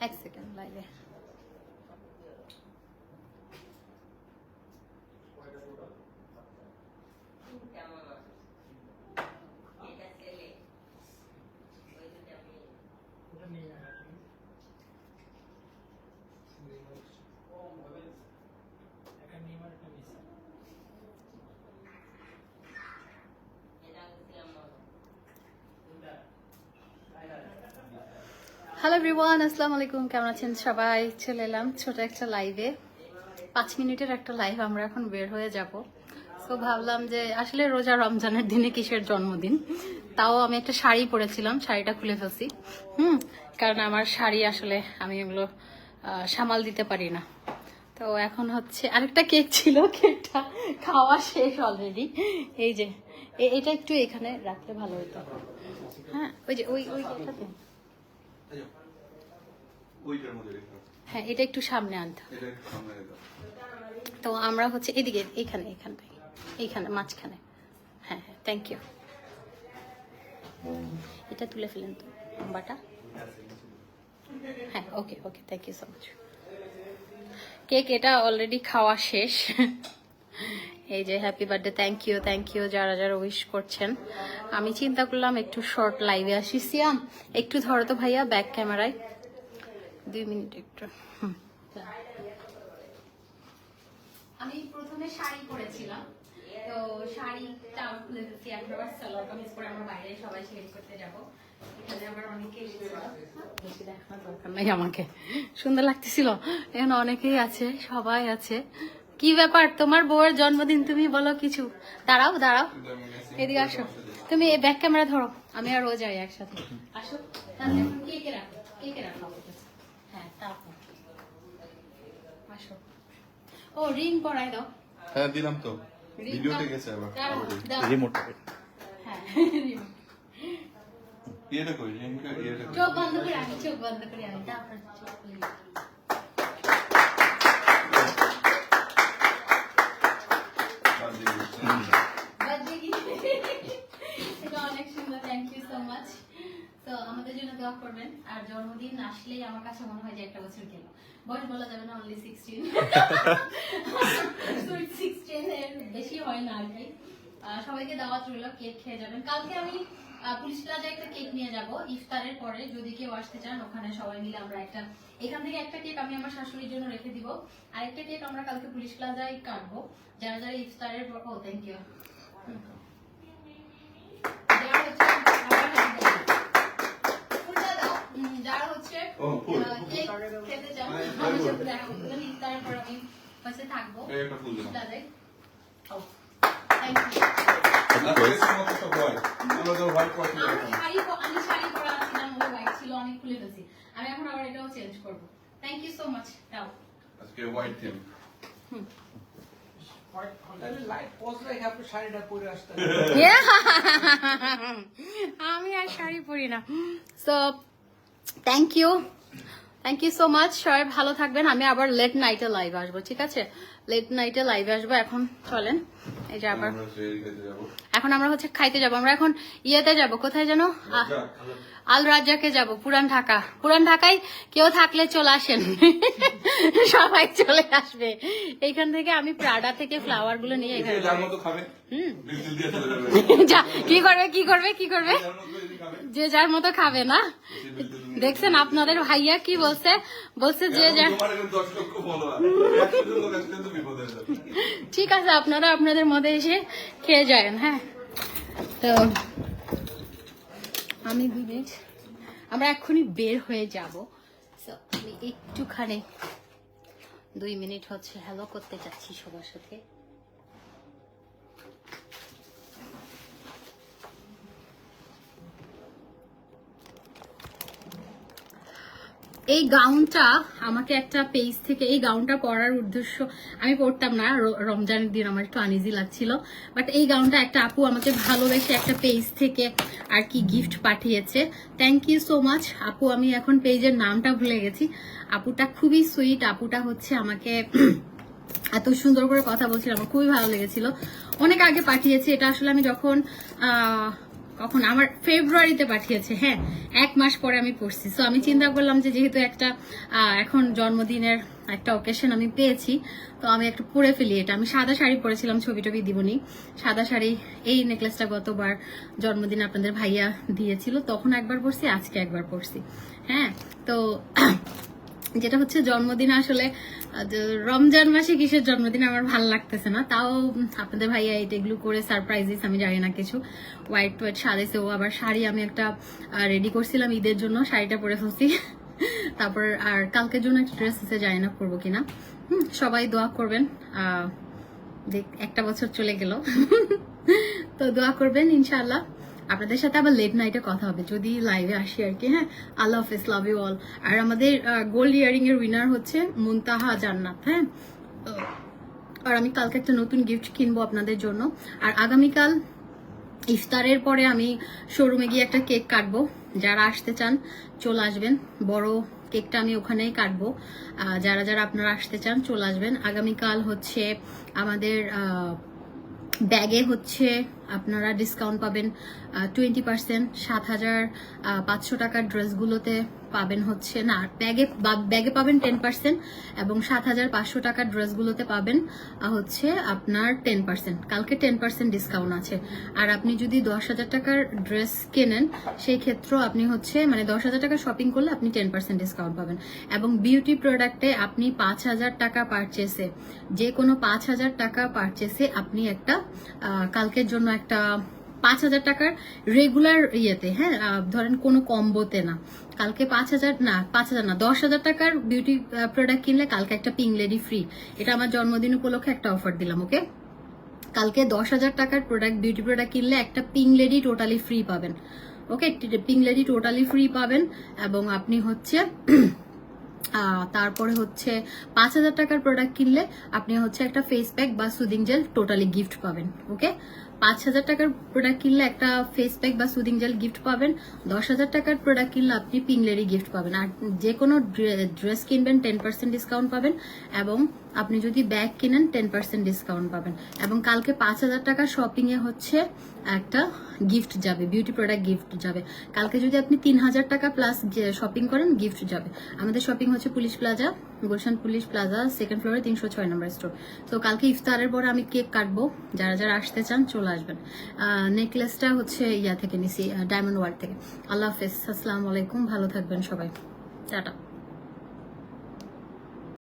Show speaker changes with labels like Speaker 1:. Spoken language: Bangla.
Speaker 1: এক সেকেন্ড লাইভে হ্যালো এভরিওয়ান আসসালামু আলাইকুম কেমন আছেন সবাই? চলে এলাম ছোট একটা লাইভে পাঁচ মিনিটের একটা লাইভ আমরা এখন বের হয়ে যাব। তো ভাবলাম যে আসলে রোজা রমজানের দিনে কিসের জন্মদিন? তাও আমি একটা শাড়ি পরেছিলাম, শাড়িটা খুলে ফেলছি। হুম, কারণ আমার শাড়ি আসলে আমি এগুলো সামাল দিতে পারি না। তো এখন হচ্ছে আরেকটা কেক ছিল কেকটা খাওয়া শেষ অলরেডি এই যে এটা একটু এখানে রাখলে ভালো হতো। হ্যাঁ ওই যে, ওই ওই কেকটাতে হ্যাঁ এটা একটু সামনে আনতে তো আমরা হচ্ছে এদিকে এইখানে এইখানটায় এইখানে মাঝখানে। হ্যাঁ হ্যাঁ থ্যাংক ইউ এটা তুলে ফেলেন তো নাম্বারটা হ্যাঁ okay okay thank you so much cake এটা অলরেডি খাওয়া শেষ। এই যে happy birthday thank you thank you যারা যারা উইশ করছেন। আমি চিন্তা করলাম একটু শর্ট লাইভে আসি সিয়াম একটু ধরো তো ভাইয়া ব্যাক ক্যামেরায় দুই মিনিট একটু আমি প্রথমে শাড়ি পরেছিলাম। তো শাড়িটা খুলে ফেলছি এখন আবার সালোয়ার কামিজ পরে আমরা বাইরে সবাই শেয়ার করতে যাব। এখানে আবার অনেকে বেশি দেখানোর দরকার নাই আমাকে। সুন্দর লাগতেছিল। এখন অনেকেই আছে সবাই আছে। কি ব্যাপার? তোমার বউয়ের জন্মদিন তুমি বলো কিছু। দাঁড়াও দাঁড়াও। এদিকে আসো। তুমি এই ব্যাক ক্যামেরা ধরো। আমি আর ও যাই একসাথে। আসো। রাখো। রাখো হ্যাঁ তারপর। আসো। ও রিং পরাই দাও।
Speaker 2: হ্যাঁ দিলাম তো। ভিডিওতে গেছে আবার।
Speaker 3: রিমোট
Speaker 1: হ্যাঁ রিং।
Speaker 2: ইয়েটা কই? ইয়েটা
Speaker 1: চোখ বন্ধ করে আমি চোখ বন্ধ করে আমি তারপর চোখ খুলে দিই।
Speaker 2: বাদ দিয়ে দিচ্ছি।
Speaker 1: Birthday gift। এটা অনেক সুন্দর থ্যাংক ইউ সো মাচ তো আমাদের জন্য দোয়া করবেন। আর জন্মদিন আসলেই আমার কাছে মনে হয় যে একটা বছর গেল। বয়স বলা যাবে না অনলি সিক্সটিন সিক্সটিন এর বেশি হয় না আর কি। সবাইকে দাওয়াত রইল কেক খেয়ে যাবেন। কালকে আমি পুলিশ প্লাজা একটা কেক নিয়ে যাব ইফতারের পরে যদি কেউ আসতে চান ওখানে সবাই মিলে আমরা একটা এখান থেকে একটা কেক আমি আমার শাশুড়ির জন্য রেখে দিব আর একটা কেক আমরা কালকে পুলিশ প্লাজায় কাটবো যারা যারা ইফতারের পর ও থ্যাংক ইউ যারা হচ্ছে কেক খেতে চান
Speaker 2: মানে,
Speaker 1: আমার
Speaker 2: ফুল।
Speaker 1: সাথে দেখা করতে পারেন। ইফতারের পর আমি পাশে থাকব। প্লাজায়। ও, thank
Speaker 2: তো
Speaker 1: আমি শাড়ি আমি শাড়ি পরা ছিলাম ওই হোয়াইট ছিল আমি খুলে ফেলছি। আমি এখন আবার এটাও চেঞ্জ করব। থ্যাংক ইউ সো মাচ দাও
Speaker 2: আজকে white theme।
Speaker 4: লাইট পজ রেখে আপনি শাড়িটা পরে আসতেন।
Speaker 1: আমি আর শাড়ি পরি না। So thank you thank you so much সবাই ভালো থাকবেন। আমি আবার লেট নাইটে লাইভ আসব ঠিক আছে? লেট নাইটে লাইভে আসব। এখন চলেন। এই যে আবার। এখন আমরা হচ্ছে খাইতে যাব। আমরা এখন ইয়েতে যাব। কোথায় যেন? আল রাজ্জাকে যাব পুরান ঢাকা। পুরান ঢাকায় কেউ থাকলে চলে আসেন। সবাই চলে আসবে। এইখান থেকে আমি প্রাডা থেকে ফ্লাওয়ারগুলো নিয়ে এখানে। যা, কি করবে কি করবে কি করবে? যে যার মতো খাবে। না। দেখছেন আপনাদের ভাইয়া কি বলছে? বলছে যে যার ঠিক আছে, আপনারা আপনাদের মধ্যে এসে খেয়ে যাবেন হ্যাঁ? তো আমি মিনিট, আমরা এক্ষুনি বের হয়ে যাব। আমি একটুখানি, দুই মিনিট হচ্ছে হ্যালো করতে চাচ্ছি সবার সাথে। এই গাউনটা আমাকে একটা পেজ থেকে এই গাউনটা পরার উদ্দেশ্য আমি পরতাম না রমজানের দিন আমার একটু আনইজি লাগছিল বাট এই গাউনটা একটা আপু আমাকে ভালোবেসে একটা পেজ থেকে আর কি গিফট পাঠিয়েছে। থ্যাংক ইউ সো মাচ আপু আমি এখন পেজের নামটা ভুলে গেছি। আপুটা খুবই সুইট আপুটা হচ্ছে আমাকে এত সুন্দর করে কথা বলছিল আমার খুবই ভালো লেগেছিল। অনেক আগে পাঠিয়েছি এটা আসলে আমি যখন আহ, কখন আমার ফেব্রুয়ারিতে পাঠিয়েছে হ্যাঁ এক মাস পরে আমি পড়ছি। সো আমি চিন্তা করলাম যে যেহেতু একটা এখন জন্মদিনের একটা অকেশন আমি পেয়েছি, তো আমি একটু পরে ফেলি এটা। আমি সাদা শাড়ি পরেছিলাম ছবি টবি দিবনি। সাদা শাড়ি, এই নেকলেসটা গতবার জন্মদিন আপনাদের ভাইয়া দিয়েছিল, তখন একবার পরছি, আজকে একবার পরছি। হ্যাঁ তো যেটা হচ্ছে জন্মদিন আসলে রমজান মাসে কিসের জন্মদিন আমার ভালো লাগতেছে না। তাও আপনাদের ভাইয়া এটা এগুলো করে সারপ্রাইজিস আমি জানি না কিছু। হোয়াইট হোয়াইট সাজাইছে ও আবার শাড়ি আমি একটা রেডি করছিলাম ঈদের জন্য, শাড়িটা পরে ফেলছি। তারপর আর কালকের জন্য একটা ড্রেস আছে, জানি না করব কিনা। সবাই দোয়া করবেন একটা বছর চলে গেল। তো দোয়া করবেন, ইনশাআল্লাহ। আপনাদের সাথে আবার লেট নাইটে কথা হবে। যদি লাইভে আসি আর কি হ্যাঁ? আল্লাহ হাফিজ লাভ ইউ অল আর আমাদের গোল্ড ইয়ারিং এর উইনার হচ্ছে মুনতাহা জান্নাত হ্যাঁ? আর আমি কালকে একটা নতুন গিফট কিনবো আপনাদের জন্য। আর আগামীকাল ইফতারের পরে আমি শোরুমে গিয়ে একটা কেক কাটবো। যারা আসতে চান, চলে আসবেন। বড় কেকটা আমি ওখানেই কাটবো। যারা যারা আপনারা আসতে চান, চলে আসবেন। আগামীকাল হচ্ছে আমাদের ব্যাগে হচ্ছে আপনারা ডিসকাউন্ট পাবেন টোয়েন্টি পার্সেন্ট সাত হাজার পাঁচশো টাকার ড্রেসগুলোতে পাবেন হচ্ছে না ব্যাগে ব্যাগে পাবেন টেন পার্সেন্ট এবং সাত হাজার পাঁচশো টাকার ড্রেসগুলোতে পাবেন হচ্ছে আপনার টেন পার্সেন্ট কালকে টেন পার্সেন্ট ডিসকাউন্ট আছে। আর আপনি যদি দশ হাজার টাকার ড্রেস কেনেন, সেই ক্ষেত্রেও আপনি হচ্ছে মানে দশ হাজার টাকা শপিং করলে আপনি টেন পার্সেন্ট ডিসকাউন্ট পাবেন। এবং বিউটি প্রোডাক্টে আপনি পাঁচ হাজার টাকা পারচেসে যে কোনো পাঁচ হাজার টাকা পারচেসে আপনি একটা কালকের জন্য একটা পাঁচ হাজার টাকার রেগুলার ইয়েতে হ্যাঁ ধরেন কোনো কম্বোতে না। কালকে পাঁচ হাজার, না, পাঁচ হাজার না, দশ হাজার টাকার বিউটি প্রোডাক্ট কিনলে কালকে একটা পিং লেডি ফ্রি এটা আমার জন্মদিন উপলক্ষে একটা অফার দিলাম ওকে কালকে দশ হাজার টাকার প্রোডাক্ট বিউটি প্রোডাক্ট কিনলে একটা পিং লেডি টোটালি ফ্রি পাবেন ওকে পিং লেডি টোটালি ফ্রি পাবেন এবং আপনি হচ্ছে তারপরে হচ্ছে পাঁচ হাজার টাকার প্রোডাক্ট কিনলে আপনি হচ্ছে একটা ফেস প্যাক বা সুদিং জেল টোটালি গিফট পাবেন ওকে পাঁচ হাজার টাকার প্রোডাক্ট কিনলে একটা ফেস প্যাক বা সুদিং জেল গিফট পাবেন। দশ হাজার টাকার প্রোডাক্ট কিনলে আপনি পিংলেরি গিফট পাবেন। আর যে কোনো ড্রেস কিনবেন টেন পার্সেন্ট ডিসকাউন্ট পাবেন এবং আপনি যদি ব্যাগ কিনেন টেন পার্সেন্ট ডিসকাউন্ট পাবেন। এবং কালকে পাঁচ হাজার টাকা শপিং এ হচ্ছে একটা গিফট যাবে বিউটি প্রোডাক্ট গিফট যাবে। কালকে যদি আপনি তিন হাজার টাকা প্লাস শপিং করেন গিফট যাবে। আমাদের শপিং হচ্ছে police plaza Gulshan police plaza second ফ্লোরে তিনশো ছয় নম্বর স্টোর তো কালকে ইফতারের পরে আমি কেক কাটবো। যারা যারা আসতে চান, চলে আসবেন। নেকলেসটা হচ্ছে ইয়া থেকে নিছি ডায়মন্ড ওয়ার্ড থেকে। আল্লাহ হাফেজ। আসসালামু আলাইকুম। ভালো থাকবেন সবাই। টাটা।